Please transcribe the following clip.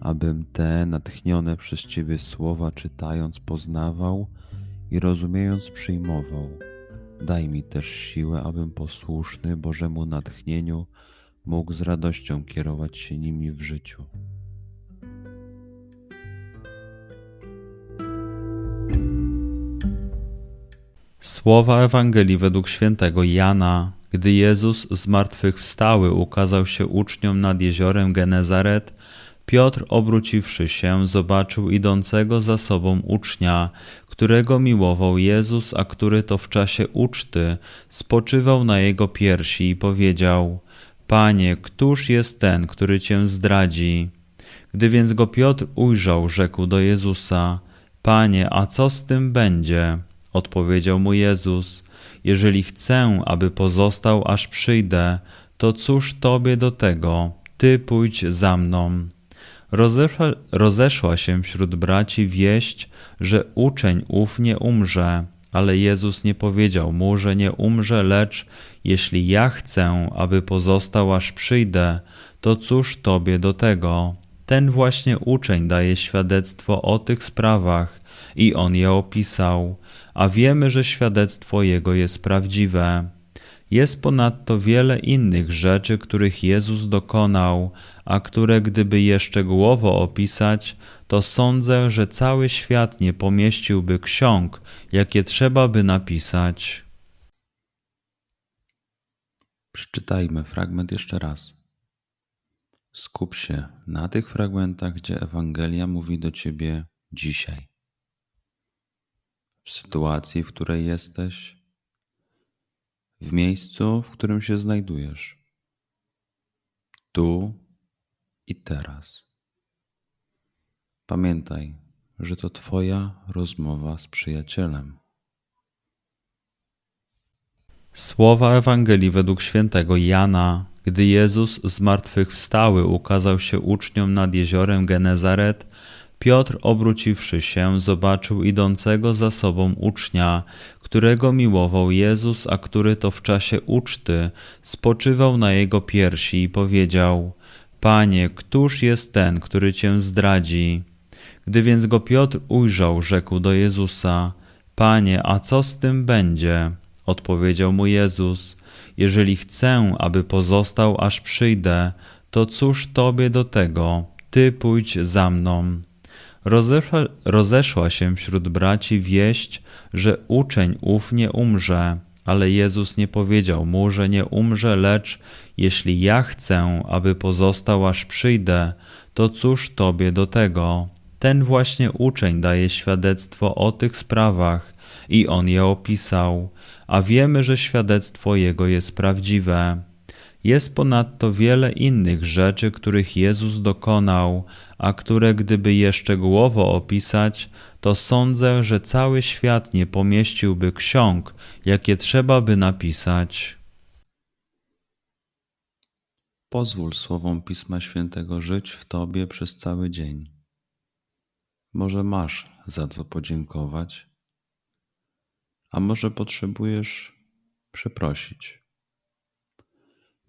abym te natchnione przez Ciebie słowa czytając poznawał i rozumiejąc przyjmował. Daj mi też siłę, abym posłuszny Bożemu natchnieniu mógł z radością kierować się nimi w życiu. Słowa Ewangelii według świętego Jana. Gdy Jezus zmartwychwstały ukazał się uczniom nad jeziorem Genezaret, Piotr, obróciwszy się, zobaczył idącego za sobą ucznia, którego miłował Jezus, a który to w czasie uczty spoczywał na jego piersi i powiedział: Panie, któż jest ten, który cię zdradzi? Gdy więc go Piotr ujrzał, rzekł do Jezusa: Panie, a co z tym będzie? Odpowiedział mu Jezus: Jeżeli chcę, aby pozostał, aż przyjdę, to cóż tobie do tego? Ty pójdź za mną. Rozeszła, rozeszła się wśród braci wieść, że uczeń ów nie umrze, ale Jezus nie powiedział mu, że nie umrze, lecz jeśli ja chcę, aby pozostał aż przyjdę, to cóż tobie do tego? Ten właśnie uczeń daje świadectwo o tych sprawach i on je opisał, a wiemy, że świadectwo jego jest prawdziwe. Jest ponadto wiele innych rzeczy, których Jezus dokonał, a które gdyby je szczegółowo opisać, to sądzę, że cały świat nie pomieściłby ksiąg, jakie trzeba by napisać. Przeczytajmy fragment jeszcze raz. Skup się na tych fragmentach, gdzie Ewangelia mówi do ciebie dzisiaj. W sytuacji, w której jesteś, w miejscu, w którym się znajdujesz. Tu i teraz. Pamiętaj, że to Twoja rozmowa z przyjacielem. Słowa Ewangelii według świętego Jana. Gdy Jezus zmartwychwstały ukazał się uczniom nad jeziorem Genezaret, Piotr, obróciwszy się, zobaczył idącego za sobą ucznia, którego miłował Jezus, a który to w czasie uczty spoczywał na jego piersi i powiedział: Panie, któż jest ten, który cię zdradzi? Gdy więc go Piotr ujrzał, rzekł do Jezusa: Panie, a co z tym będzie? Odpowiedział mu Jezus: Jeżeli chcę, aby pozostał, aż przyjdę, to cóż tobie do tego? Ty pójdź za mną. Rozeszła, rozeszła się wśród braci wieść, że uczeń ów nie umrze, ale Jezus nie powiedział mu, że nie umrze, lecz jeśli ja chcę, aby pozostał aż przyjdę, to cóż tobie do tego? Ten właśnie uczeń daje świadectwo o tych sprawach i on je opisał, a wiemy, że świadectwo jego jest prawdziwe. Jest ponadto wiele innych rzeczy, których Jezus dokonał, a które gdyby je szczegółowo opisać, to sądzę, że cały świat nie pomieściłby ksiąg, jakie trzeba by napisać. Pozwól słowom Pisma Świętego żyć w Tobie przez cały dzień. Może masz za co podziękować, a może potrzebujesz przeprosić.